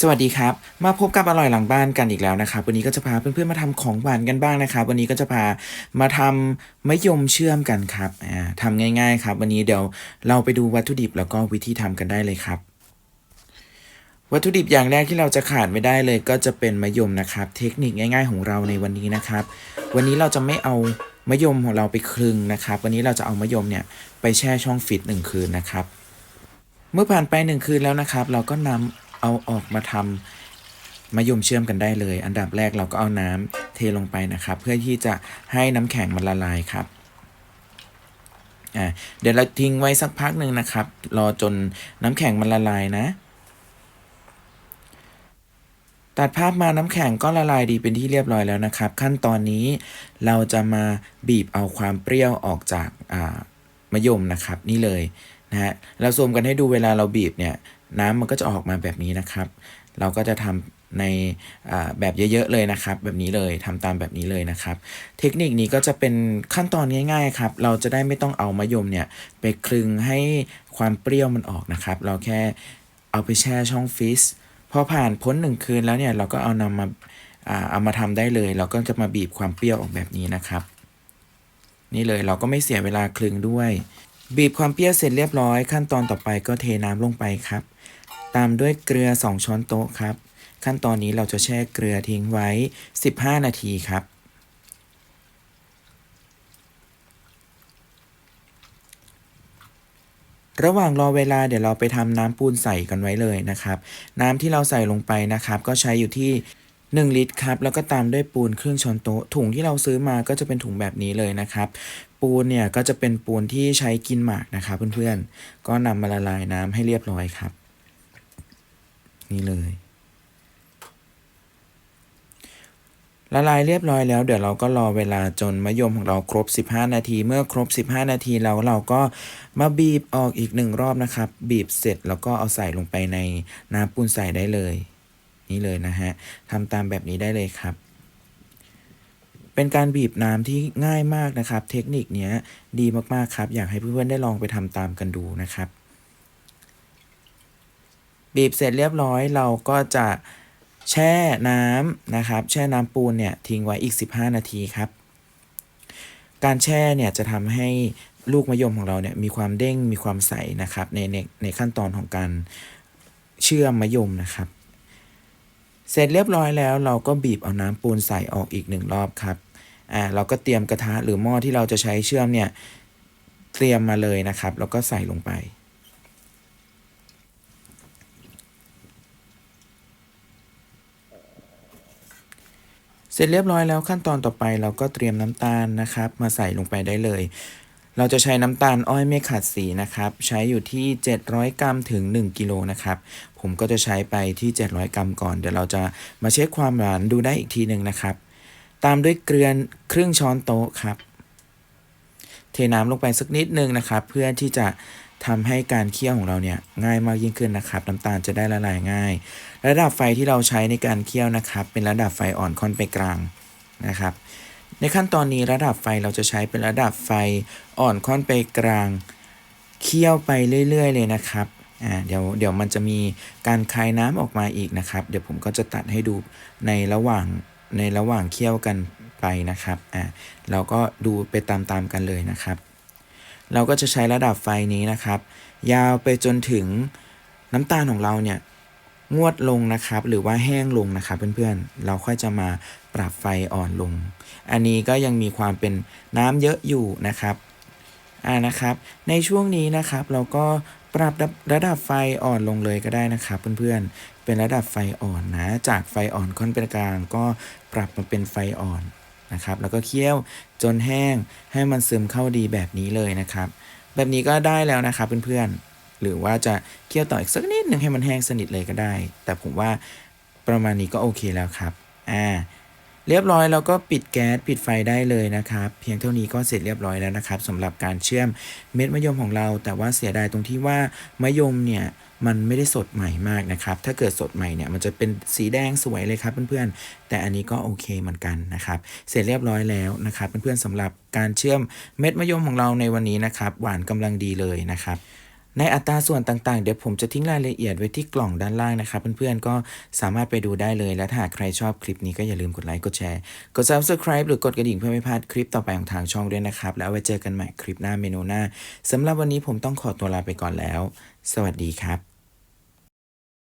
สวัสดีครับ มาพบกับอร่อยหลังบ้านกันอีกแล้วนะครับ วันนี้ก็จะพาเพื่อนๆมาทำของหวานกันบ้างนะครับ วันนี้ก็จะพามาทำมะยมเชื่อมกันครับอ่าทำง่าย ๆ ครับ วันนี้เดี๋ยวเราไปดูวัตถุดิบแล้วก็วิธีทำกันได้เลยครับ วัตถุดิบอย่างแรกที่เราจะขาดไม่ได้เลย ก็จะเป็นมะยมนะครับ เทคนิคง่าย ๆ ของเราในวันนี้นะครับ วันนี้เราจะไม่เอามะยมของเราไปคลึงนะครับ วันนี้เราจะเอามะยมเนี่ยไปแช่ช่องฟิตหนึ่งคืนนะครับ เมื่อผ่านไปหนึ่งคืนแล้วนะครับ เราก็นำ เอาออกมาทำมะยมเชื่อมกันได้เลย อันดับแรกเราก็เอาน้ำเทลงไปนะครับ เพื่อที่จะให้น้ำแข็งมันละลายครับอ่าเดี๋ยวเราทิ้งไว้สักพักหนึ่งนะครับ รอจนน้ำแข็งมันละลายนะ ตัดภาพมาน้ำแข็งก็ละลายดีเป็นที่เรียบร้อยแล้วนะครับ ขั้นตอนนี้เราจะมาบีบเอาความเปรี้ยวออกจากอ่ามะยมนะครับ นี่เลยนะฮะเราซูมกันให้ดูเวลาเราบีบเนี่ย น้ำมันก็จะออกมาแบบนี้นะครับ เราก็จะทำในแบบเยอะๆเลยนะครับ แบบนี้เลยทำตามแบบนี้เลยนะครับ เทคนิคนี้ก็จะเป็นขั้นตอนง่ายๆครับ เราจะได้ไม่ต้องเอามะยมเนี่ยไปคลึงให้ความเปรี้ยวมันออกนะครับ เราแค่เอาไปแช่ช่องฟรีซพอผ่านพ้นหนึ่งคืนแล้วเนี่ยเราก็เอานำมาเอามาทำได้เลย เราก็จะมาบีบความเปรี้ยวออกแบบนี้นะครับ นี่เลยเราก็ไม่เสียเวลาคลึงด้วย บีบความเปรี้ยวเสร็จเรียบร้อย ขั้นตอนต่อไปก็เทน้ำลงไปครับ ตามด้วยเกลือ 2 ช้อนโต๊ะครับ ขั้นตอนนี้เราจะแช่เกลือทิ้งไว้ 15 นาทีครับ ระหว่างรอเวลาเดี๋ยวเราไปทำน้ำปูนใส่กันไว้เลยนะครับ น้ำที่เราใส่ลงไปนะครับ ก็ใช้อยู่ที่ 1 ลิตรครับ แล้วก็ตามด้วยปูนครึ่งช้อนโต๊ะ ถุงที่เราซื้อมาก็จะเป็นถุงแบบนี้เลยนะครับ ปูนเนี่ยก็จะเป็นปูนที่ใช้กินหมากนะครับเพื่อนๆ ก็นำมาละลายน้ำให้เรียบร้อยครับ นี่เลยละลายเรียบร้อยแล้วเดี๋ยวเราก็รอเวลาจนมะยมของเราครบ 15 นาที เมื่อครบ 15 นาทีแล้วเราก็มาบีบออกอีกหนึ่งรอบนะครับ บีบเสร็จแล้วก็เอาใส่ลงไปในน้ำปูนใส่ได้เลย นี่เลยนะฮะทำตามแบบนี้ได้เลยครับ เป็นการบีบน้ำที่ง่ายมากนะครับ เทคนิคนี้ดีมากๆครับ อยากให้เพื่อนๆได้ลองไปทำตามกันดูนะครับ บีบเสร็จเรียบร้อยเราก็จะแช่น้ำนะครับ แช่น้ำปูนเนี่ยทิ้งไว้อีก 15 นาทีครับ การแช่เนี่ยจะทำให้ลูกมะยมของเราเนี่ยมีความเด้งมีความใสนะครับในในในขั้นตอนของการเชื่อมมะยมนะครับ เสร็จเรียบร้อยแล้วเราก็บีบเอาน้ำปูนใส่ออกอีกหนึ่งรอบครับอ่าเราก็เตรียมกระทะหรือหม้อที่เราจะใช้เชื่อมเนี่ยเตรียมมาเลยนะครับ แล้วก็ใส่ลงไป เสร็จเรียบร้อยแล้วขั้นตอนต่อไปเราก็เตรียมน้ำตาลนะครับ มาใส่ลงไปได้เลย เราจะใช้น้ำตาลอ้อยไม่ขัดสีนะครับ ใช้อยู่ที่ 700 กรัมถึง 1 กิโลนะครับ ผมก็จะใช้ไปที่ 700 กรัมก่อน เดี๋ยวเราจะมาเช็คความหวานดูได้อีกทีหนึ่งนะครับ ตามด้วยเกลือครึ่งช้อนโต๊ะครับ เทน้ำลงไปสักนิดนึงนะครับ เพื่อที่จะทำให้การเคี่ยวของเราเนี่ยง่ายมากยิ่งขึ้นนะครับ น้ำตาลจะได้ละลายง่าย ระดับไฟที่เราใช้ในการเคี่ยวนะครับ เป็นระดับไฟอ่อนค่อนไปกลางนะครับ ในขั้นตอนนี้ระดับไฟเราจะใช้เป็นระดับไฟอ่อนค่อนไปกลาง เคี่ยวไปเรื่อย ๆ เลยนะครับอ่าเดี๋ยวเดี๋ยวมันจะมีการคายน้ำออกมาอีกนะครับ เดี๋ยวผมก็จะตัดให้ดูในระหว่างในระหว่างเคี่ยวกันไปนะครับอ่าเราก็ดูไปตามๆกันเลยนะครับ เราก็จะใช้ระดับไฟนี้นะครับ ยาวไปจนถึงน้ำตาลของเราเนี่ย งวดลงนะครับ หรือว่าแห้งลงนะครับ เพื่อนๆ เราค่อยจะมาปรับไฟอ่อนลง อันนี้ก็ยังมีความเป็นน้ำเยอะอยู่นะครับอ่านะครับ ในช่วงนี้นะครับ เราก็ปรับระดับไฟอ่อนลงเลยก็ได้นะครับเพื่อนๆ เป็นระดับไฟอ่อนนะ จากไฟอ่อนค่อนเป็นกลาง ก็ปรับมาเป็นไฟอ่อนนะครับ แล้วก็เคี่ยวจนแห้งให้มันซึมเข้าดีแบบนี้เลยนะครับ แบบนี้ก็ได้แล้วนะครับเพื่อนๆ หรือว่าจะเคี่ยวต่ออีกสักนิดหนึ่งให้มันแห้งสนิทเลยก็ได้ แต่ผมว่าประมาณนี้ก็โอเคแล้วครับ อ่า เรียบร้อยเราก็ปิดแก๊สปิดไฟได้เลยนะครับ เพียงเท่านี้ก็เสร็จเรียบร้อยแล้วนะครับสำหรับการเชื่อมเม็ดมะยมของเรา แต่ว่าเสียดายตรงที่ว่ามะยมเนี่ยมันไม่ได้สดใหม่มากนะครับ ถ้าเกิดสดใหม่เนี่ยมันจะเป็นสีแดงสวยเลยครับเพื่อนๆ แต่อันนี้ก็โอเคเหมือนกันนะครับ เสร็จเรียบร้อยแล้วนะครับเพื่อนๆสำหรับการเชื่อมเม็ดมะยมของเราในวันนี้นะครับ หวานกำลังดีเลยนะครับ ในอัตราส่วนต่างๆ เดี๋ยวผมจะทิ้งรายละเอียดไว้ที่กล่องด้านล่างนะครับ เพื่อนๆ ก็สามารถไปดูได้เลย และถ้าหากใครชอบคลิปนี้ก็อย่าลืมกดไลค์ กดแชร์ กด subscribe หรือกดกระดิ่งเพื่อไม่พลาดคลิปต่อไปของทางช่องด้วยนะครับ แล้วไว้เจอกันใหม่คลิปหน้าเมนูหน้าสำหรับวันนี้ผมต้องขอตัวลาไปก่อนแล้ว สวัสดีครับ